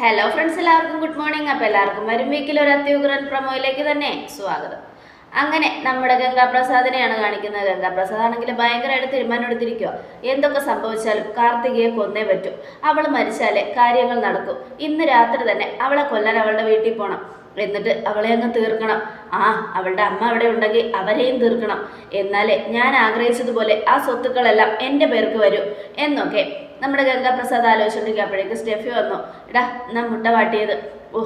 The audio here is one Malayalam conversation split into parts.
ഹലോ ഫ്രണ്ട്സ് എല്ലാവർക്കും ഗുഡ് മോർണിംഗ് അപ്പോൾ എല്ലാവർക്കും വരും വീക്കിൽ ഒരു അത്യുഗ്രൻ പ്രമോയിലേക്ക് തന്നെ സ്വാഗതം. അങ്ങനെ നമ്മുടെ ഗംഗാപ്രസാദിനെയാണ് കാണിക്കുന്നത്. ഗംഗാപ്രസാദ് ആണെങ്കിൽ ഭയങ്കരമായിട്ട് തീരുമാനം എടുത്തിരിക്കുക എന്തൊക്കെ സംഭവിച്ചാലും കാർത്തികയെ കൊന്നേ പറ്റൂ. അവൾ മരിച്ചാലേ കാര്യങ്ങൾ നടക്കും. ഇന്ന് രാത്രി തന്നെ അവളെ കൊല്ലാൻ അവളുടെ വീട്ടിൽ പോകണം എന്നിട്ട് അവളെ അങ്ങ് തീർക്കണം. ആ അവളുടെ അമ്മ അവിടെ ഉണ്ടെങ്കിൽ അവരെയും തീർക്കണം. എന്നാലേ ഞാൻ ആഗ്രഹിച്ചതുപോലെ ആ സ്വത്തുക്കളെല്ലാം എന്റെ പേർക്ക് വരൂ എന്നൊക്കെ നമ്മുടെ ഗംഗാപ്രസാദ് ആലോചിച്ചുകൊണ്ടിരിക്കുമ്പോഴേക്ക് സ്റ്റെഫി വന്നു. എടാ എന്നാ മുട്ട വാട്ടിയത്. ഓ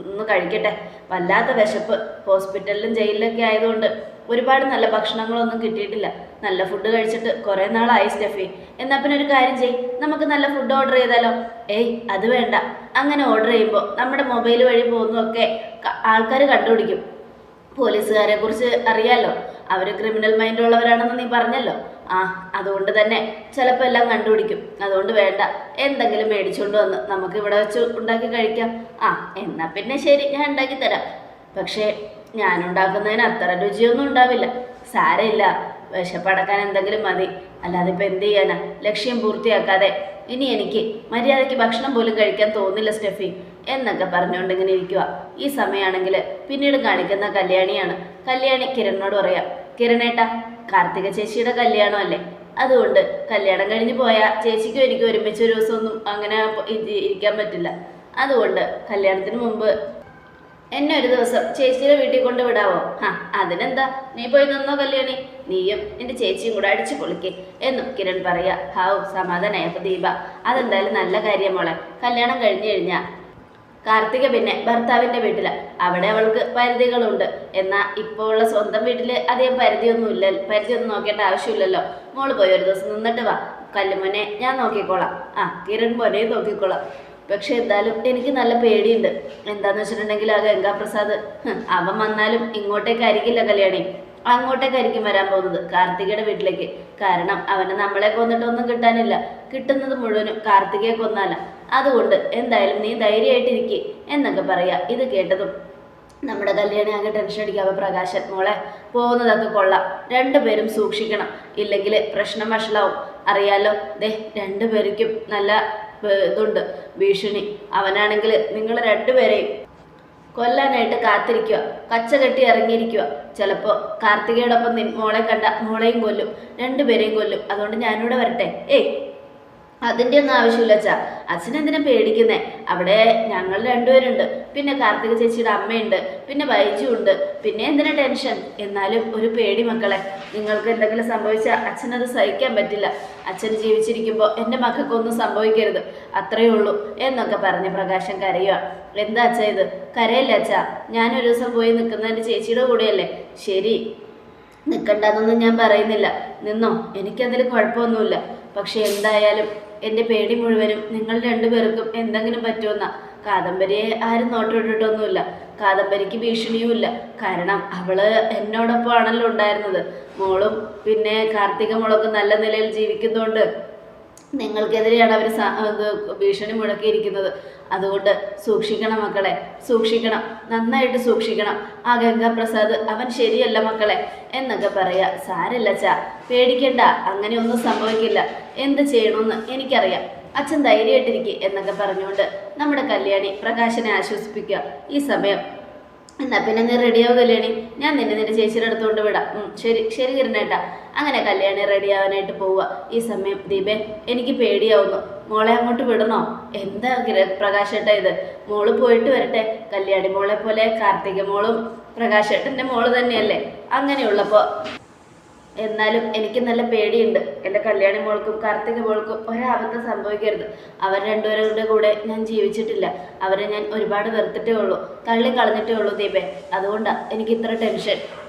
ഒന്ന് കഴിക്കട്ടെ. വല്ലാത്ത വിശപ്പ്. ഹോസ്പിറ്റലിലും ജയിലിലൊക്കെ ആയതുകൊണ്ട് ഒരുപാട് നല്ല ഭക്ഷണങ്ങളൊന്നും കിട്ടിയിട്ടില്ല. നല്ല ഫുഡ് കഴിച്ചിട്ട് കുറേ നാളായി സ്റ്റെഫി. എന്നാ പിന്നെ ഒരു കാര്യം ചെയ് നമുക്ക് നല്ല ഫുഡ് ഓർഡർ ചെയ്താലോ? ഏയ് അത് വേണ്ട. അങ്ങനെ ഓർഡർ ചെയ്യുമ്പോൾ നമ്മുടെ മൊബൈൽ വഴി പോകുന്നതൊക്കെ ആൾക്കാർ കണ്ടുപിടിക്കും. പോലീസുകാരെ കുറിച്ച് അറിയാലോ. അവർ ക്രിമിനൽ മൈൻഡ് ഉള്ളവരാണെന്ന് നീ പറഞ്ഞല്ലോ. ആ അതുകൊണ്ട് തന്നെ ചിലപ്പോൾ എല്ലാം കണ്ടുപിടിക്കും. അതുകൊണ്ട് വേണ്ട. എന്തെങ്കിലും മേടിച്ചുകൊണ്ട് വന്ന് നമുക്ക് ഇവിടെ വെച്ച് ഉണ്ടാക്കി കഴിക്കാം. ആ എന്നാ പിന്നെ ശരി ഞാൻ ഉണ്ടാക്കി തരാം. പക്ഷേ ഞാൻ ഉണ്ടാക്കുന്നതിന് അത്ര രുചിയൊന്നും ഉണ്ടാവില്ല. സാരമില്ല. വിശപ്പടക്കാൻ എന്തെങ്കിലും മതി. അല്ലാതെ ഇപ്പൊ എന്ത് ചെയ്യാനാ? ലക്ഷ്യം പൂർത്തിയാക്കാതെ. ഇനി എനിക്ക് മര്യാദയ്ക്ക് ഭക്ഷണം പോലും കഴിക്കാൻ തോന്നില്ല സ്റ്റെഫി. എന്നൊക്കെ പറഞ്ഞുകൊണ്ട് ഇങ്ങനെ ഇരിക്കുക ഈ സമയമാണെങ്കിൽ പിന്നീട് കാണിക്കുന്ന കല്യാണിയാണ്. കല്യാണി കിരണിനോട് പറയാം കിരണേട്ടാ കാർത്തിക ചേച്ചിയുടെ കല്യാണം അല്ലേ? അതുകൊണ്ട് കല്യാണം കഴിഞ്ഞ് പോയാൽ ചേച്ചിക്കും എനിക്കും ഒരുമിച്ച് ഒരു ദിവസമൊന്നും അങ്ങനെ ഇരി- ഇരിക്കാൻ പറ്റില്ല. അതുകൊണ്ട് കല്യാണത്തിന് മുമ്പ് എന്നെ ഒരു ദിവസം ചേച്ചിയുടെ വീട്ടിൽ കൊണ്ട് വിടാവോ? ആ അതിനെന്താ? നീ പോയി നിന്നോ കല്യാണി? നീയും എന്റെ ചേച്ചിയും കൂടെ അടിച്ചു പൊളിക്കേ. എന്നും കിരൺ പറയാ ഹാവും സമാധാനായപ്പോൾ ദീപ അതെന്തായാലും നല്ല കാര്യം മോളെ. കല്യാണം കഴിഞ്ഞു കഴിഞ്ഞാ കാർത്തിക പിന്നെ ഭർത്താവിന്റെ വീട്ടില. അവിടെ അവൾക്ക് പരിധികളുണ്ട്. എന്നാൽ ഇപ്പോൾ ഉള്ള സ്വന്തം വീട്ടിൽ അധികം പരിധിയൊന്നും ഇല്ല പരിധിയൊന്നും നോക്കേണ്ട ആവശ്യമില്ലല്ലോ. മോൾ പോയി ഒരു ദിവസം നിന്നിട്ട് വാ. കല്ലുമോനെ ഞാൻ നോക്കിക്കോളാം. ആ കിരൺ മോനെയും നോക്കിക്കോളാം. പക്ഷെ എന്തായാലും എനിക്ക് നല്ല പേടിയുണ്ട്. എന്താന്ന് വെച്ചിട്ടുണ്ടെങ്കിൽ ആ ഗംഗാപ്രസാദ് അവൻ വന്നാലും ഇങ്ങോട്ടേക്ക് ആയിരിക്കില്ല കല്യാണി. അങ്ങോട്ടേക്കായിരിക്കും വരാൻ പോകുന്നത് കാർത്തികയുടെ വീട്ടിലേക്ക്. കാരണം അവന് നമ്മളെ കൊന്നിട്ടൊന്നും കിട്ടാനില്ല. കിട്ടുന്നത് മുഴുവനും കാർത്തികയെ കൊന്നാല. അതുകൊണ്ട് എന്തായാലും നീ ധൈര്യമായിട്ടിരിക്കെ എന്നൊക്കെ പറയാ. ഇത് കേട്ടതും നമ്മുടെ കല്യാണി അങ്ങ് ടെൻഷൻ അടിക്കാതെ പ്രകാശൻ മോളെ പോകുന്നതൊക്കെ കൊള്ളാം. രണ്ടുപേരും സൂക്ഷിക്കണം. ഇല്ലെങ്കിൽ പ്രശ്നം വഷളാവും. അറിയാലോ ദേ രണ്ടുപേർക്കും നല്ല ഇതുണ്ട്. ഭീഷണി. അവനാണെങ്കിൽ നിങ്ങൾ രണ്ടുപേരെയും കൊല്ലാനായിട്ട് കാത്തിരിക്കുക. കച്ച കെട്ടി ഇറങ്ങിയിരിക്കുക. ചിലപ്പോൾ കാർത്തികയോടൊപ്പം മോളെ കണ്ട മോളെയും കൊല്ലും. രണ്ടുപേരെയും കൊല്ലും. അതുകൊണ്ട് ഞാനിവിടെ വരട്ടെ. ഏയ് അതിന്റെ ഒന്നും ആവശ്യമില്ല അച്ഛാ. അച്ഛനെന്തിനാ പേടിക്കുന്നേ? അവിടെ ഞങ്ങൾ രണ്ടുപേരുണ്ട്. പിന്നെ കാർത്തിക ചേച്ചിയുടെ അമ്മയുണ്ട്. പിന്നെ ബൈജു ഉണ്ട്. പിന്നെ എന്തിനാ ടെൻഷൻ? എന്നാലും ഒരു പേടി മക്കളെ. നിങ്ങൾക്ക് എന്തെങ്കിലും സംഭവിച്ചാൽ അച്ഛനത് സഹിക്കാൻ പറ്റില്ല. അച്ഛൻ ജീവിച്ചിരിക്കുമ്പോൾ എന്റെ മക്കൾക്കൊന്നും സംഭവിക്കരുത്. അത്രയേ ഉള്ളൂ എന്നൊക്കെ പറഞ്ഞ് പ്രകാശം കരയുക. എന്താ അച്ഛാ ഇത്? കരയല്ല അച്ഛാ? ഞാനൊരു ദിവസം പോയി നിൽക്കുന്ന എന്റെ ചേച്ചിയുടെ കൂടെയല്ലേ? ശരി. നിൽക്കണ്ടെന്നൊന്നും ഞാൻ പറയുന്നില്ല. നിന്നോ? എനിക്കതിൽ കുഴപ്പമൊന്നുമില്ല. പക്ഷെ എന്തായാലും എന്റെ പേടി മുഴുവനും നിങ്ങൾ രണ്ടുപേർക്കും എന്തെങ്കിലും പറ്റുമെന്ന. കാദംബരിയെ ആരും നോട്ടമിട്ടിട്ടൊന്നുമില്ല കാദംബരിക്ക് ഭീഷണിയുമില്ല. കാരണം അവൾ എന്നോടൊപ്പം ആണല്ലോ ഉണ്ടായിരുന്നത്. മോളും പിന്നെ കാർത്തിക മോളൊക്കെ നല്ല നിലയിൽ ജീവിക്കുന്നതുകൊണ്ട് നിങ്ങൾക്കെതിരെയാണ് അവർ ഭീഷണി മുഴക്കിയിരിക്കുന്നത്. അതുകൊണ്ട് സൂക്ഷിക്കണം മക്കളെ സൂക്ഷിക്കണം നന്നായിട്ട് സൂക്ഷിക്കണം. ആ ഗംഗാപ്രസാദ് അവൻ ശരിയല്ല മക്കളെ എന്നൊക്കെ പറയാ. സാരല്ല ചാ പേടിക്കണ്ട അങ്ങനെ ഒന്നും സംഭവിക്കില്ല. എന്ത് ചെയ്യണമെന്ന് എനിക്കറിയാം. അച്ഛൻ ധൈര്യമായിട്ടിരിക്കെ എന്നൊക്കെ പറഞ്ഞുകൊണ്ട് നമ്മുടെ കല്യാണി പ്രകാശനെ ആശ്വസിപ്പിക്കുക. ഈ സമയം എന്നാ പിന്നെ നീ റെഡിയാവും കല്യാണി ഞാൻ നിന്നെ നിന്റെ ചേച്ചിയുടെ അടുത്തോണ്ട് വിടാം. ശരി ശരി കിരണേട്ടാ അങ്ങനെ കല്യാണി റെഡിയാവാനായിട്ട് പോവുക ഈ സമയം ദീപേ എനിക്ക് പേടിയാവുന്നു. മോളെ അങ്ങോട്ട് വിടണോ? എന്താ പ്രകാശേട്ടാ ഇത്? മോൾ പോയിട്ട് വരട്ടെ. കല്യാണി മോളെ പോലെ കാർത്തിക മോളും പ്രകാശേട്ടന്റെ മോൾ തന്നെയല്ലേ? അങ്ങനെയുള്ളപ്പോൾ എന്നാലും എനിക്ക് നല്ല പേടിയുണ്ട്. എന്റെ കല്യാണി മോൾക്കും കാർത്തിക മോൾക്കും ഒരാപത്തും സംഭവിക്കരുത്. അവർ രണ്ടുപേരുടെ കൂടെ ഞാൻ ജീവിച്ചിട്ടില്ല. അവരെ ഞാൻ ഒരുപാട് വെറുത്തിട്ടേ ഉള്ളൂ. തള്ളി കളഞ്ഞിട്ടേ ഉള്ളൂ ദീപേ. അതുകൊണ്ടാണ് എനിക്ക് ഇത്ര ടെൻഷൻ.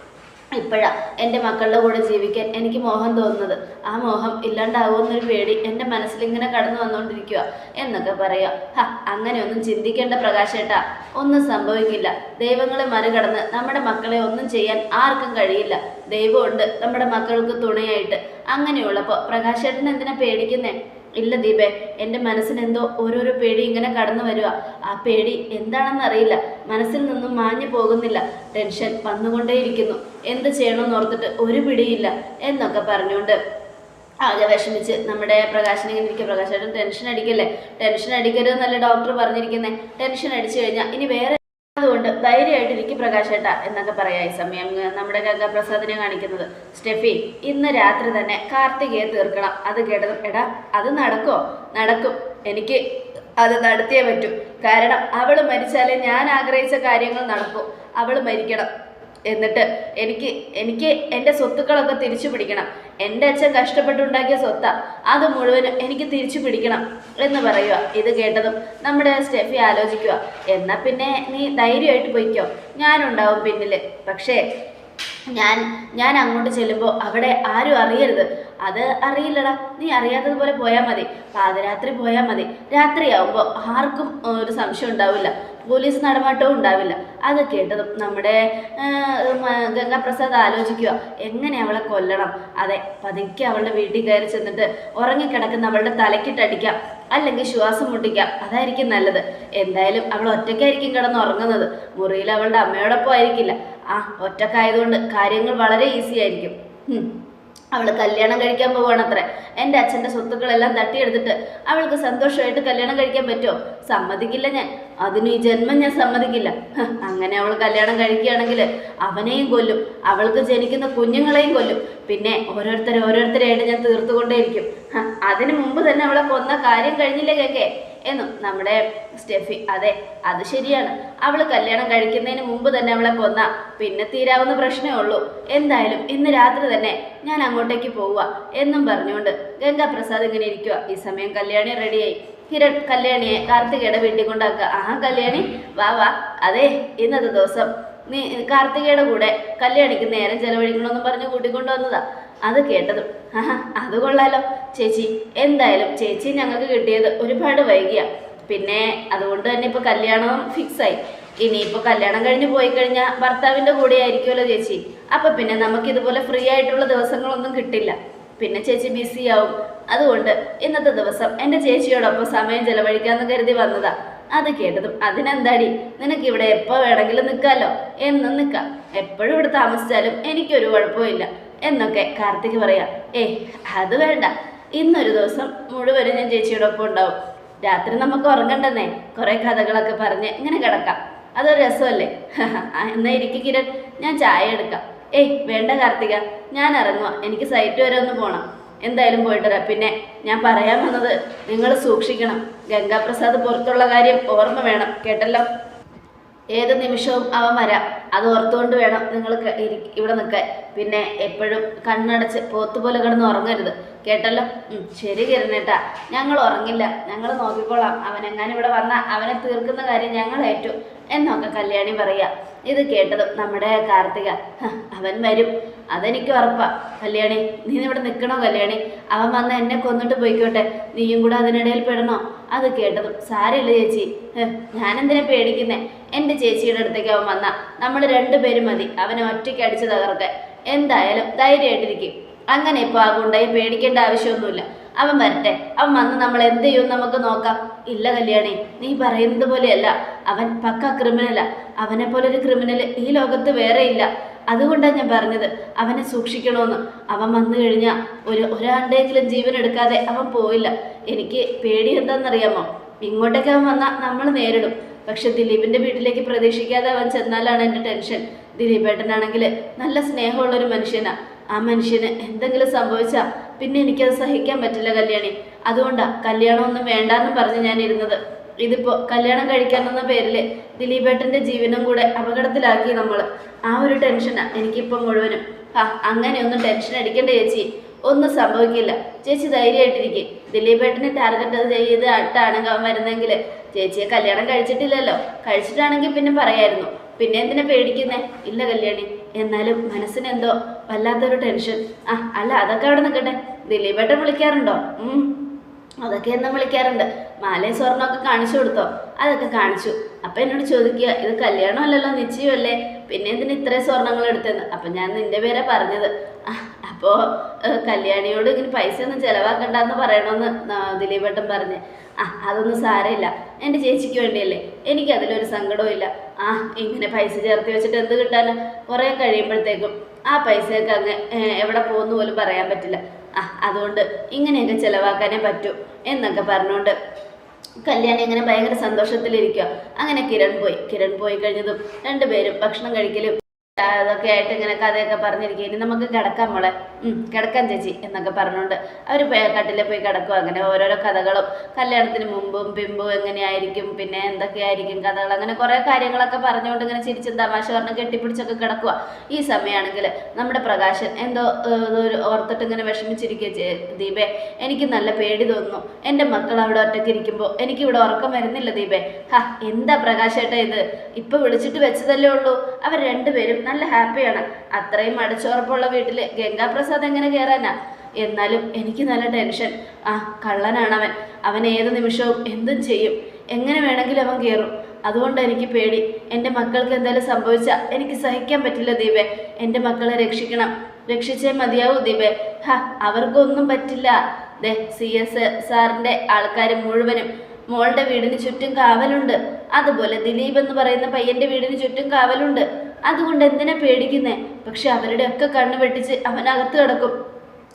ഇപ്പോഴാ എന്റെ മക്കളുടെ കൂടെ ജീവിക്കാൻ എനിക്ക് മോഹം തോന്നുന്നത്. ആ മോഹം ഇല്ലാണ്ടാവുമെന്നൊരു പേടി എന്റെ മനസ്സിലിങ്ങനെ കടന്നു വന്നുകൊണ്ടിരിക്കുക എന്നൊക്കെ പറയാം. ഹ അങ്ങനെയൊന്നും ചിന്തിക്കേണ്ട പ്രകാശേട്ടാ. ഒന്നും സംഭവിക്കില്ല. ദൈവങ്ങളെ മറികടന്ന് നമ്മുടെ മക്കളെ ഒന്നും ചെയ്യാൻ ആർക്കും കഴിയില്ല. ദൈവമുണ്ട് നമ്മുടെ മക്കൾക്ക് തുണയായിട്ട്. അങ്ങനെയുള്ളപ്പോൾ പ്രകാശേട്ടൻ എന്തിനാ പേടിക്കുന്നേ? ഇല്ല ദീപേ എന്റെ മനസ്സിനെന്തോ ഓരോരോ പേടി ഇങ്ങനെ കടന്നു വരിക ആ പേടി എന്താണെന്ന് അറിയില്ല. മനസ്സിൽ നിന്നും മാഞ്ഞു പോകുന്നില്ല. ടെൻഷൻ വന്നുകൊണ്ടേയിരിക്കുന്നു. എന്ത് ചെയ്യണമെന്ന് ഓർത്തിട്ട് ഒരു പിടിയില്ല എന്നൊക്കെ പറഞ്ഞുകൊണ്ട് ആകെ വിഷമിച്ച് നമ്മുടെ പ്രകാശൻ ഇങ്ങനെ ഇരിക്കുക. പ്രകാശേട്ടൻ ടെൻഷൻ അടിക്കല്ലേ? ടെൻഷൻ അടിക്കരുത് എന്നല്ലേ ഡോക്ടർ പറഞ്ഞിരിക്കുന്നത് ടെൻഷൻ അടിച്ചു കഴിഞ്ഞാൽ ഇനി വേറെ അതുകൊണ്ട് ധൈര്യമായിട്ടിരിക്കും പ്രകാശേട്ട എന്നൊക്കെ പറയാ ഈ സമയം. നമ്മുടെ ഗംഗാപ്രസാദിനെ കാണിക്കുന്നത്. സ്റ്റെഫി ഇന്ന് രാത്രി തന്നെ കാർത്തികയെ തീർക്കണം. അത് കേട്ടത് എടാ അത് നടക്കോ? നടക്കും. എനിക്ക് അത് നടത്തിയേ പറ്റൂ. കാരണം അവൾ മരിച്ചാലേ ഞാൻ ആഗ്രഹിച്ച കാര്യങ്ങൾ നടക്കൂ. അവൾ മരിക്കണം. എന്നിട്ട് എനിക്ക് എനിക്ക് എന്റെ സ്വത്തുക്കളൊക്കെ തിരിച്ചു പിടിക്കണം. എന്റെ അച്ഛൻ കഷ്ടപ്പെട്ടുണ്ടാക്കിയ സ്വത്താ. അത് മുഴുവനും എനിക്ക് തിരിച്ചു പിടിക്കണം എന്ന് പറയുക. ഇത് കേട്ടതും നമ്മുടെ സ്റ്റെഫി ആലോചിക്കുക. എന്നാൽ പിന്നെ നീ ധൈര്യമായിട്ട് പൊയ്ക്കോ. ഞാനുണ്ടാവും പിന്നിൽ പക്ഷേ ഞാൻ ഞാൻ അങ്ങോട്ട് ചെല്ലുമ്പോൾ അവിടെ ആരും അറിയരുത്. അത് അറിയില്ലടാ. നീ അറിയാത്തതുപോലെ പോയാൽ മതി. പാതിരാത്രി പോയാൽ മതി. രാത്രിയാവുമ്പോൾ ആർക്കും ഒരു സംശയം ഉണ്ടാവില്ല. പോലീസ് നടമാട്ടവും ഉണ്ടാവില്ല. അത് കേട്ടതും നമ്മുടെ ഗംഗാപ്രസാദ് ആലോചിക്കുക എങ്ങനെ അവളെ കൊല്ലണം? അതെ പതുക്കെ അവളുടെ വീട്ടിൽ കയറി ചെന്നിട്ട് ഉറങ്ങിക്കിടക്കുന്ന അവളുടെ തലക്കിട്ടടിക്കാം അല്ലെങ്കിൽ ശ്വാസം മുട്ടിക്കാം. അതായിരിക്കും നല്ലത്. എന്തായാലും അവൾ ഒറ്റയ്ക്കായിരിക്കും കിടന്ന് ഉറങ്ങുന്നത്. മുറിയിൽ അവളുടെ അമ്മയോടൊപ്പം ആയിരിക്കില്ല. ആ ഒറ്റക്കായതുകൊണ്ട് കാര്യങ്ങൾ വളരെ ഈസി ആയിരിക്കും. അവൾ കല്യാണം കഴിക്കാൻ പോവുകയാണത്രേ എന്റെ അച്ഛന്റെ സ്വത്തുക്കളെല്ലാം തട്ടിയെടുത്തിട്ട് അവൾക്ക് സന്തോഷമായിട്ട് കല്യാണം കഴിക്കാൻ പറ്റുമോ സമ്മതിക്കില്ല ഞാൻ. അതിന് ഈ ജന്മം ഞാൻ സമ്മതിക്കില്ല. അങ്ങനെ അവൾ കല്യാണം കഴിക്കുകയാണെങ്കിൽ അവനെയും കൊല്ലും. അവൾക്ക് ജനിക്കുന്ന കുഞ്ഞുങ്ങളെയും കൊല്ലും. പിന്നെ ഓരോരുത്തരെ ഓരോരുത്തരെയായിട്ട് ഞാൻ തീർത്തുകൊണ്ടേയിരിക്കും. അതിനു മുമ്പ് തന്നെ അവളെ കൊന്ന കാര്യം കഴിഞ്ഞില്ലേ കേക്കെ? എന്നും നമ്മുടെ സ്റ്റെഫി അതെ അത് ശരിയാണ്. അവൾ കല്യാണം കഴിക്കുന്നതിന് മുമ്പ് തന്നെ അവളെ കൊന്ന. പിന്നെ തീരാവുന്ന പ്രശ്നമേ ഉള്ളൂ. എന്തായാലും ഇന്ന് രാത്രി തന്നെ ഞാൻ അങ്ങോട്ടേക്ക് പോവുക എന്നും പറഞ്ഞുകൊണ്ട് ഗംഗാപ്രസാദ് ഇങ്ങനെ ഇരിക്കുക ഈ സമയം കല്യാണി റെഡിയായി. കിരൺ കല്യാണിയെ കാർത്തികയുടെ വീട്ടിൽ കൊണ്ടാക്കുക. ആ കല്യാണി വാ വാ. അതെ ഇന്നത്തെ ദിവസം. നീ കാർത്തികയുടെ കൂടെ കല്യാണിക്ക് നേരം ചെലവഴിക്കണമെന്ന് പറഞ്ഞ് കൂട്ടിക്കൊണ്ടു വന്നതാ അത് കേട്ടതും. അത് കൊള്ളാലോ. ചേച്ചി എന്തായാലും ചേച്ചി ഞങ്ങൾക്ക് കിട്ടിയത് ഒരുപാട് വൈകിയ. പിന്നെ അതുകൊണ്ട് തന്നെ ഇപ്പൊ കല്യാണവും ഫിക്സായി ഇനിയിപ്പോൾ കല്യാണം കഴിഞ്ഞ് പോയി കഴിഞ്ഞാൽ ഭർത്താവിന്റെ കൂടെ ആയിരിക്കുമല്ലോ ചേച്ചി. അപ്പം പിന്നെ നമുക്ക് ഇതുപോലെ ഫ്രീ ആയിട്ടുള്ള ദിവസങ്ങളൊന്നും കിട്ടില്ല. പിന്നെ ചേച്ചി ബിസി ആവും. അതുകൊണ്ട് ഇന്നത്തെ ദിവസം എന്റെ ചേച്ചിയോടൊപ്പം സമയം ചെലവഴിക്കാമെന്ന് കരുതി വന്നതാ. അത് കേട്ടതും അതിനെന്താടി? നിനക്ക് ഇവിടെ എപ്പോൾ വേണമെങ്കിലും നിൽക്കാമല്ലോ എന്നും നിൽക്കാം എപ്പോഴും ഇവിടെ താമസിച്ചാലും എനിക്കൊരു കുഴപ്പമില്ല എന്നൊക്കെ കാർത്തിക് പറയാം. ഏ അത് വേണ്ട. ഇന്നൊരു ദിവസം മുഴുവനും ഞാൻ ചേച്ചിയുടെ ഒപ്പം ഉണ്ടാവും. രാത്രി നമുക്ക് ഉറങ്ങണ്ടെന്നേ. കുറേ കഥകളൊക്കെ പറഞ്ഞ് ഇങ്ങനെ കിടക്കാം. അതൊരു രസമല്ലേ? എന്നാ ഇരിക്കും കിരൺ. ഞാൻ ചായ എടുക്കാം. ഏയ് വേണ്ട കാർത്തിക. ഞാൻ ഇറങ്ങുക എനിക്ക് സൈറ്റ് വരെ ഒന്ന് പോകണം എന്തായാലും പോയിട്ട് പിന്നെ ഞാൻ പറയാൻ വന്നത് നിങ്ങൾ സൂക്ഷിക്കണം. ഗംഗാപ്രസാദ് പുറത്തുള്ള കാര്യം ഓർമ്മ വേണം. കേട്ടല്ലോ? ഏത് നിമിഷവും അവൻ വരാം. അത് ഓർത്തുകൊണ്ട് വേണം നിങ്ങൾ ഇവിടെ നിൽക്കാൻ. പിന്നെ എപ്പോഴും കണ്ണടച്ച് പോത്തുപോലെ കിടന്ന് ഉറങ്ങരുത്. കേട്ടല്ലോ? ശരി കിരണേട്ടാ ഞങ്ങൾ ഉറങ്ങില്ല. ഞങ്ങൾ നോക്കിക്കോളാം. അവൻ എങ്ങാനും ഇവിടെ വന്നാൽ അവനെ തീർക്കുന്ന കാര്യം ഞങ്ങൾ ഏറ്റു എന്നൊക്കെ കല്യാണി പറയുക ഇത് കേട്ടതും നമ്മുടെ കാർത്തിക അവൻ വരും. അതെനിക്ക് ഉറപ്പാ. കല്യാണി നീ ഇവിടെ നിൽക്കണോ കല്യാണി? അവൻ വന്ന് എന്നെ കൊന്നിട്ട് പോയിക്കോട്ടെ. നീയും കൂടെ അതിനിടയിൽ പെടണോ? അത് കേട്ടതും സാരമില്ല ചേച്ചി. ഞാനെന്തിനാ പേടിക്കുന്നേ? എന്റെ ചേച്ചിയുടെ അടുത്തേക്ക് അവൻ വന്ന. നമ്മൾ രണ്ടുപേരും മതി. അവനെ ഒറ്റയ്ക്ക് അടിച്ച് തകർക്കാൻ. എന്തായാലും ധൈര്യമായിട്ടിരിക്കും. അങ്ങനെ ഇപ്പോൾ ആ ഗുണ്ടയെ പേടിക്കേണ്ട ആവശ്യമൊന്നുമില്ല. അവൻ വരട്ടെ. അവൻ വന്ന് നമ്മൾ എന്ത് ചെയ്യും നമുക്ക് നോക്കാം. ഇല്ല കല്യാണി നീ പറയുന്നത് പോലെയല്ല. അവൻ പക്ക ക്രിമിനലാ. അവനെ പോലെ ഒരു ക്രിമിനൽ ഈ ലോകത്ത് വേറെ ഇല്ല. അതുകൊണ്ടാണ് ഞാൻ പറഞ്ഞത് അവനെ സൂക്ഷിക്കണമെന്ന് അവൻ വന്നു കഴിഞ്ഞാൽ ഒരു ഒരാളുടെയെങ്കിലും ജീവൻ എടുക്കാതെ അവൻ പോയില്ല എനിക്ക് പേടി എന്താണെന്നറിയാമോ? ഇങ്ങോട്ടേക്ക് അവൻ വന്നാൽ നമ്മൾ നേരിടും. പക്ഷെ ദിലീപിന്റെ വീട്ടിലേക്ക് പ്രതീക്ഷിക്കാതെ അവൻ ചെന്നാലാണ് എന്റെ ടെൻഷൻ. ദിലീപ് ദിലീപേട്ടനാണെങ്കിൽ നല്ല സ്നേഹമുള്ളൊരു മനുഷ്യനാണ് ആ മനുഷ്യന് എന്തെങ്കിലും സംഭവിച്ചാൽ പിന്നെ എനിക്കത് സഹിക്കാൻ പറ്റില്ല കല്യാണി. അതുകൊണ്ടാണ് കല്യാണമൊന്നും വേണ്ടാന്നും പറഞ്ഞ് ഞാൻ ഇതിപ്പോ കല്യാണം കഴിക്കാനെന്ന പേരിൽ ദിലീപേട്ടന്റെ ജീവനും കൂടെ അപകടത്തിലാക്കി നമ്മൾ ആ ഒരു ടെൻഷനാ എനിക്കിപ്പോൾ മുഴുവനും. ആ അങ്ങനെ ഒന്നും ടെൻഷൻ അടിക്കേണ്ട ചേച്ചി. ഒന്നും സംഭവിക്കില്ല. ചേച്ചി ധൈര്യമായിട്ടിരിക്കും. ദിലീപേട്ടനെ ടാർഗറ്റ് ചെയ്ത് അട്ടാണ് അവൻ വരുന്നെങ്കിൽ ചേച്ചിയെ കല്യാണം കഴിച്ചിട്ടില്ലല്ലോ. കഴിച്ചിട്ടാണെങ്കിൽ പിന്നെ പറയായിരുന്നു. പിന്നെ എന്തിനാ പേടിക്കുന്നേ? ഇല്ല കല്യാണി. എന്നാലും മനസ്സിനെന്തോ വല്ലാത്തൊരു ടെൻഷൻ. ആ അല്ല അതൊക്കെ അവിടെ നിൽക്കട്ടെ ദിലീപേട്ടൻ വിളിക്കാറുണ്ടോ? അതൊക്കെ എന്നും വിളിക്കാറുണ്ട്. മാലയും സ്വർണമൊക്കെ കാണിച്ചു കൊടുത്തോ? അതൊക്കെ കാണിച്ചു. അപ്പം എന്നോട് ചോദിക്കുക ഇത് കല്യാണമല്ലല്ലോ നിശ്ചയമല്ലേ പിന്നെ എന്തിന് ഇത്രയും സ്വർണങ്ങൾ എടുത്തെന്ന് അപ്പം ഞാൻ നിന്റെ പേരെ പറഞ്ഞത്. അപ്പോൾ കല്യാണിയോട് ഇങ്ങനെ പൈസ ഒന്നും ചിലവാക്കണ്ടെന്ന് പറയണമെന്ന് ദിലീപേട്ടൻ പറഞ്ഞ്. ആ അതൊന്നും സാരമില്ല. എന്റെ ചേച്ചിക്ക് വേണ്ടിയല്ലേ? എനിക്ക് അതിലൊരു സങ്കടവും ഇല്ല. ആ ഇങ്ങനെ പൈസ ചേർത്ത് വെച്ചിട്ട് എന്ത് കിട്ടാനാ? കുറേ കഴിയുമ്പോഴത്തേക്കും ആ പൈസയൊക്കെ അങ്ങ് എവിടെ പോകുന്നു പോലും പറയാൻ പറ്റില്ല. ആ അതുകൊണ്ട് ഇങ്ങനെയൊക്കെ ചിലവാക്കാനേ പറ്റൂ എന്നൊക്കെ പറഞ്ഞുകൊണ്ട് കല്യാണി ഇങ്ങനെ ഭയങ്കര സന്തോഷത്തിലിരിക്കുക അങ്ങനെ കിരൺ പോയി. കിരൺ പോയി കഴിഞ്ഞതും രണ്ടുപേരും ഭക്ഷണം കഴിക്കലും അതൊക്കെ ആയിട്ട് ഇങ്ങനെ കഥയൊക്കെ പറഞ്ഞിരിക്കുക ഇനി നമുക്ക് കിടക്കാം മോളെ. കിടക്കാൻ ചേച്ചി എന്നൊക്കെ പറഞ്ഞുകൊണ്ട് അവർ കട്ടിലെ പോയി കിടക്കും. അങ്ങനെ ഓരോരോ കഥകളും. കല്യാണത്തിന് മുമ്പും പിമ്പും എങ്ങനെയായിരിക്കും? പിന്നെ എന്തൊക്കെയായിരിക്കും കഥകൾ? അങ്ങനെ കുറേ കാര്യങ്ങളൊക്കെ പറഞ്ഞുകൊണ്ട് ഇങ്ങനെ ചിരിച്ചും തമാശ പറഞ്ഞ് കെട്ടിപ്പിടിച്ചൊക്കെ കിടക്കുക ഈ സമയമാണെങ്കിൽ നമ്മുടെ പ്രകാശൻ എന്തോ ഒരു ഓർത്തിട്ട് ഇങ്ങനെ വിഷമിച്ചിരിക്കുക ദീപേ. എനിക്ക് നല്ല പേടി തോന്നുന്നു. എന്റെ മക്കൾ അവിടെ ഒറ്റയ്ക്ക് ഇരിക്കുമ്പോൾ എനിക്ക് ഇവിടെ ഉറക്കം വരുന്നില്ല ദീപേ. ഹാ എന്താ പ്രകാശേട്ടാ ഇത്? ഇപ്പൊ വിളിച്ചിട്ട് വെച്ചതല്ലേ ഉള്ളൂ. അവർ രണ്ടുപേരും നല്ല ഹാപ്പിയാണ്. അത്രയും അടച്ചുറപ്പുള്ള വീട്ടിൽ ഗംഗാപ്രസാദ് എങ്ങനെ കയറാനാ എന്നാലും എനിക്ക് നല്ല ടെൻഷൻ. ആ കള്ളനാണവൻ. അവൻ ഏത് നിമിഷവും എന്തും ചെയ്യും. എങ്ങനെ വേണമെങ്കിലും അവൻ കയറും അതുകൊണ്ട് എനിക്ക് പേടി. എന്റെ മക്കൾക്ക് എന്തായാലും സംഭവിച്ചാൽ എനിക്ക് സഹിക്കാൻ പറ്റില്ല ദീപേ. എന്റെ മക്കളെ രക്ഷിക്കണം. രക്ഷിച്ചേ മതിയാവൂ ദീപേ. ഹാ അവർക്കൊന്നും പറ്റില്ല. ദേ സി എസ് സാറിന്റെ ആൾക്കാർ മുഴുവനും. മോളുടെ വീടിന് ചുറ്റും കാവലുണ്ട്. അതുപോലെ ദിലീപ് എന്ന് പറയുന്ന പയ്യന്റെ വീടിന് ചുറ്റും കാവലുണ്ട്. അതുകൊണ്ട് എന്തിനാ പേടിക്കുന്നേ? പക്ഷെ അവരുടെ ഒക്കെ കണ്ണ് വെട്ടിച്ച് അവനകത്ത് കിടക്കും.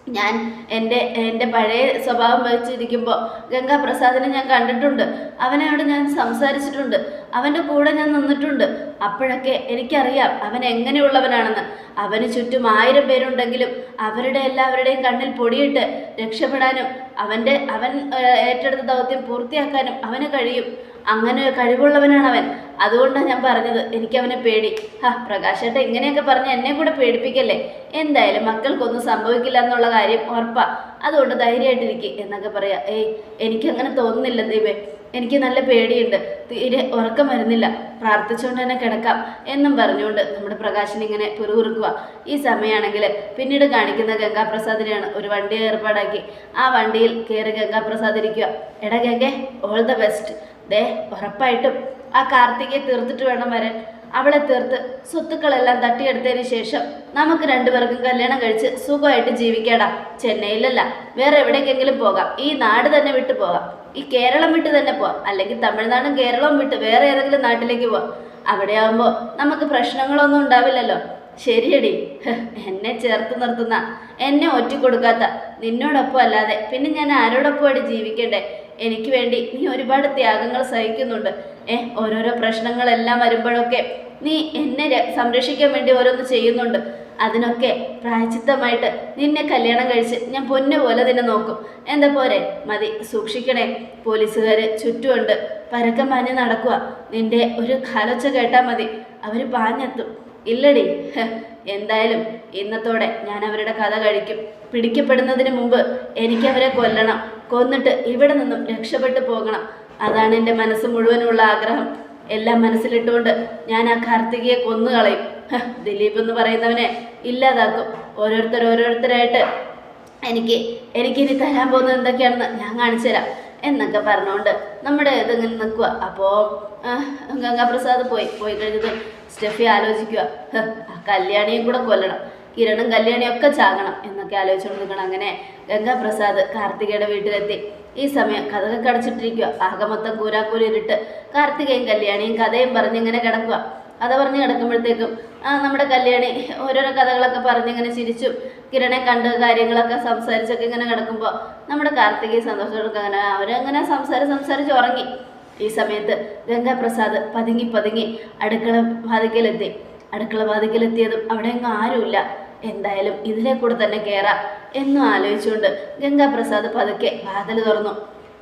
ഞാൻ എന്റെ എന്റെ പഴയ സ്വഭാവം വെച്ചിരിക്കുമ്പോൾ ഗംഗാപ്രസാദിനെ ഞാൻ കണ്ടിട്ടുണ്ട്. അവനോട് ഞാൻ സംസാരിച്ചിട്ടുണ്ട്. അവന്റെ കൂടെ ഞാൻ നിന്നിട്ടുണ്ട്. അപ്പോഴൊക്കെ എനിക്കറിയാം അവൻ എങ്ങനെയുള്ളവനാണെന്ന്. അവന് ചുറ്റും ആയിരം പേരുണ്ടെങ്കിലും അവരുടെ എല്ലാവരുടെയും കണ്ണിൽ പൊടിയിട്ട് രക്ഷപ്പെടാനും അവന്റെ അവൻ ഏറ്റെടുത്ത ദൗത്യം പൂർത്തിയാക്കാനും അവന് കഴിയും. അങ്ങനെ കഴിവുള്ളവനാണ് അവൻ. അതുകൊണ്ടാണ് ഞാൻ പറഞ്ഞത് എനിക്ക് അവനെ പേടി. ഹാ പ്രകാശേട്ട ഇങ്ങനെയൊക്കെ പറഞ്ഞ് എന്നെ കൂടെ പേടിപ്പിക്കല്ലേ? എന്തായാലും മക്കൾക്കൊന്നും സംഭവിക്കില്ല എന്നുള്ള കാര്യം ഉറപ്പാ. അതുകൊണ്ട് ധൈര്യമായിട്ടിരിക്കും എന്നൊക്കെ പറയാ. ഏയ് എനിക്കങ്ങനെ തോന്നുന്നില്ല ദീപേ എനിക്ക് നല്ല പേടിയുണ്ട്. തീരെ ഉറക്കം വരുന്നില്ല. പ്രാർത്ഥിച്ചുകൊണ്ട് തന്നെ കിടക്കാം എന്നും പറഞ്ഞുകൊണ്ട് നമ്മുടെ പ്രകാശൻ ഇങ്ങനെ പിറുപിറുക്കുക ഈ സമയമാണെങ്കിൽ പിന്നീട് കാണിക്കുന്ന ഗംഗാപ്രസാദിനെയാണ് ഒരു വണ്ടി ഏർപ്പാടാക്കി. ആ വണ്ടിയിൽ കയറി ഗംഗാപ്രസാദ് ഇരിക്കുക എടാ ഗംഗെ ഓൾ ദ ബെസ്റ്റ് ദേ ഉറപ്പായിട്ടും ആ കാർത്തികയെ തീർത്തിട്ട് വേണം വരാൻ. അവളെ തീർത്ത് സ്വത്തുക്കളെല്ലാം തട്ടിയെടുത്തതിന് ശേഷം നമുക്ക് രണ്ടുപേർക്കും കല്യാണം കഴിച്ച് സുഖമായിട്ട് ജീവിക്കേടാ. ചെന്നൈയിലല്ല വേറെ എവിടേക്കെങ്കിലും പോകാം. ഈ നാട് തന്നെ വിട്ടു പോകാം. ഈ കേരളം വിട്ട് തന്നെ പോവാം. അല്ലെങ്കിൽ തമിഴ്നാടും കേരളവും വിട്ട് വേറെ ഏതെങ്കിലും നാട്ടിലേക്ക് പോവാം. അവിടെ ആകുമ്പോൾ നമുക്ക് പ്രശ്നങ്ങളൊന്നും ഉണ്ടാവില്ലല്ലോ. ശരിയടി. എന്നെ ചേർത്ത് നിർത്തുന്ന എന്നെ ഒറ്റ കൊടുക്കാത്ത നിന്നോടൊപ്പം അല്ലാതെ. പിന്നെ ഞാൻ ആരോടൊപ്പമായിട്ട് ജീവിക്കണ്ടേ? എനിക്ക് വേണ്ടി നീ ഒരുപാട് ത്യാഗങ്ങൾ സഹിക്കുന്നുണ്ട്. ഏ ഓരോരോ പ്രശ്നങ്ങളെല്ലാം വരുമ്പോഴൊക്കെ നീ എന്നെ സംരക്ഷിക്കാൻ വേണ്ടി ഓരോന്ന് ചെയ്യുന്നുണ്ട്. അതിനൊക്കെ പ്രായച്ചിത്തമായിട്ട് നിന്നെ കല്യാണം കഴിച്ച് ഞാൻ പൊന്നു പോലെ നിന്നെ നോക്കും. എന്താ പോരെ? മതി സൂക്ഷിക്കണേ. പോലീസുകാർ ചുറ്റുമുണ്ട്. പരക്കം പാഞ്ഞ് നടക്കുക നിന്റെ ഒരു കാലൊച്ച കേട്ടാൽ മതി. അവർ പാഞ്ഞെത്തും. ഇല്ലടി. എന്തായാലും ഇന്നത്തോടെ ഞാൻ അവരുടെ കഥ കഴിക്കും. പിടിക്കപ്പെടുന്നതിന് മുമ്പ് എനിക്ക് അവരെ കൊല്ലണം. കൊന്നിട്ട് ഇവിടെ നിന്നും രക്ഷപ്പെട്ടു പോകണം. അതാണ് എന്റെ മനസ്സ് മുഴുവനുള്ള ആഗ്രഹം. എല്ലാം മനസ്സിലിട്ടുകൊണ്ട് ഞാൻ ആ കാർത്തികയെ കൊന്നുകളയും കളയും. ദിലീപ് എന്ന് പറയുന്നവനെ ഇല്ലാതാക്കും. ഓരോരുത്തർ ഓരോരുത്തരായിട്ട് എനിക്ക് എനിക്കിനി തരാൻ പോകുന്നത് എന്തൊക്കെയാണെന്ന് ഞാൻ കാണിച്ചു തരാം എന്നൊക്കെ പറഞ്ഞുകൊണ്ട് നമ്മുടെ ഇതിങ്ങനെ നിൽക്കുക അപ്പോൾ ഗംഗാപ്രസാദ് പോയി പോയി കഴിഞ്ഞത് സ്റ്റെഫി ആലോചിക്കുക ആ കല്യാണിയും കൂടെ കൊല്ലണം. കിരണും കല്യാണിയും ഒക്കെ ചാകണം എന്നൊക്കെ ആലോചിച്ചുകൊണ്ട് നിൽക്കണം അങ്ങനെ ഗംഗാപ്രസാദ് കാർത്തികയുടെ വീട്ടിലെത്തി. ഈ സമയം കഥകൾ കടച്ചിട്ടിരിക്കുക ആകെ മൊത്തം കൂരാക്കൂരിട്ട് കാർത്തികയും കല്യാണിയും കഥയും പറഞ്ഞിങ്ങനെ കിടക്കുക കഥ പറഞ്ഞ് കിടക്കുമ്പോഴത്തേക്കും നമ്മുടെ കല്യാണി ഓരോരോ കഥകളൊക്കെ പറഞ്ഞിങ്ങനെ ചിരിച്ചും. കിരണെ കണ്ട് കാര്യങ്ങളൊക്കെ സംസാരിച്ചൊക്കെ ഇങ്ങനെ കിടക്കുമ്പോൾ നമ്മുടെ കാർത്തികയും സന്തോഷത്തോടൊക്കെ അങ്ങനെ അവരങ്ങനെ സംസാരിച്ച് സംസാരിച്ച് ഉറങ്ങി. ഈ സമയത്ത് ഗംഗാപ്രസാദ് പതുങ്ങി പതുങ്ങി അടുക്കള വാതിക്കലെത്തി. അടുക്കള വാതിക്കലെത്തിയതും അവിടെ എങ്ങും ആരുമില്ല. എന്തായാലും ഇതിലെ കൂടെ തന്നെ കയറാം എന്നും ആലോചിച്ചുകൊണ്ട് ഗംഗാപ്രസാദ് പതുക്കെ വാതിൽ തുറന്നു.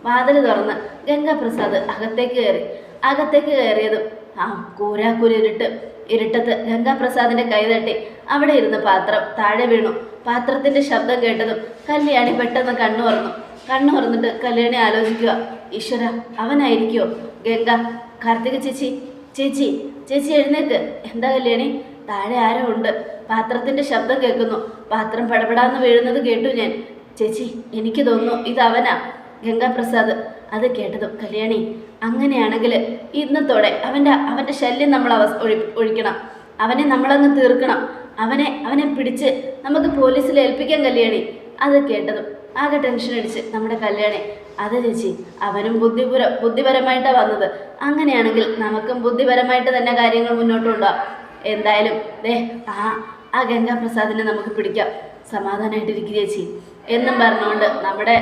വാതിൽ തുറന്ന് ഗംഗാപ്രസാദ് അകത്തേക്ക് കയറി. അകത്തേക്ക് കയറിയതും ആ കൂരാക്കൂരി ഇരുട്ട് ഇരുട്ടത്ത് ഗംഗാപ്രസാദിന്റെ കൈ തട്ടി. അവിടെ ഇരുന്ന് പാത്രം താഴെ വീണു. പാത്രത്തിന്റെ ശബ്ദം കേട്ടതും കല്യാണി പെട്ടെന്ന് കണ്ണു തുറന്നു കണ്ണു തുറന്നിട്ട് കല്യാണി ആലോചിക്കുക ഈശ്വര അവനായിരിക്കോ? ഗംഗ കാർത്തിക ചേച്ചി ചേച്ചി ചേച്ചി എഴുന്നേക്ക്. എന്താ കല്യാണി? താഴെ ആരോ ഉണ്ട്. പാത്രത്തിന്റെ ശബ്ദം കേൾക്കുന്നു. പാത്രം പടപടാന്ന് വീഴുന്നത് കേട്ടു ഞാൻ. ചേച്ചി എനിക്ക് തോന്നുന്നു ഇത് അവനാ. ഗംഗാപ്രസാദ് അത് കേട്ടതും കല്യാണി അങ്ങനെയാണെങ്കിൽ ഇന്നത്തോടെ അവന്റെ അവന്റെ ശല്യം നമ്മൾ അവ ഒഴി ഒഴിക്കണം. അവനെ നമ്മളങ്ങ് തീർക്കണം. അവനെ അവനെ പിടിച്ച് നമുക്ക് പോലീസിൽ ഏൽപ്പിക്കാൻ കല്യാണി. അത് കേട്ടതും ആകെ ടെൻഷൻ അടിച്ച് നമ്മുടെ കല്യാണി. അത് ചേച്ചി അവനും ബുദ്ധിപുര ബുദ്ധിപരമായിട്ടാണ് വന്നത്. അങ്ങനെയാണെങ്കിൽ നമുക്കും ബുദ്ധിപരമായിട്ട് തന്നെ കാര്യങ്ങൾ മുന്നോട്ട് കൊണ്ടുപോകാം. എന്തായാലും ദേ ആ ആ ഗംഗാപ്രസാദിനെ നമുക്ക് പിടിക്കാം. സമാധാനമായിട്ടിരിക്കുക ചേച്ചി. എന്നും പറഞ്ഞുകൊണ്ട് നമ്മുടെ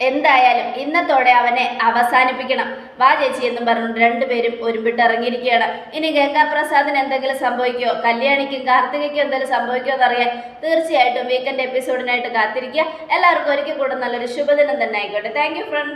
എന്തായാലും ഇന്നത്തോടെ അവനെ അവസാനിപ്പിക്കണം. വാ ചേച്ചി എന്നും പറഞ്ഞു രണ്ടുപേരും ഒരുമ്പിട്ട് ഇറങ്ങിയിരിക്കുകയാണ് ഇനി ഗംഗാപ്രസാദിന് എന്തെങ്കിലും സംഭവിക്കോ കല്യാണിക്കും കാർത്തികയ്ക്കും എന്തെങ്കിലും സംഭവിക്കോ എന്നറിയാൻ തീർച്ചയായിട്ടും വീക്കെൻഡ് എപ്പിസോഡിനായിട്ട് കാത്തിരിക്കുക. എല്ലാവർക്കും ഒരിക്കൽ കൂടെ നല്ലൊരു ശുഭദിനം തന്നെ ആയിക്കോട്ടെ. Thank friends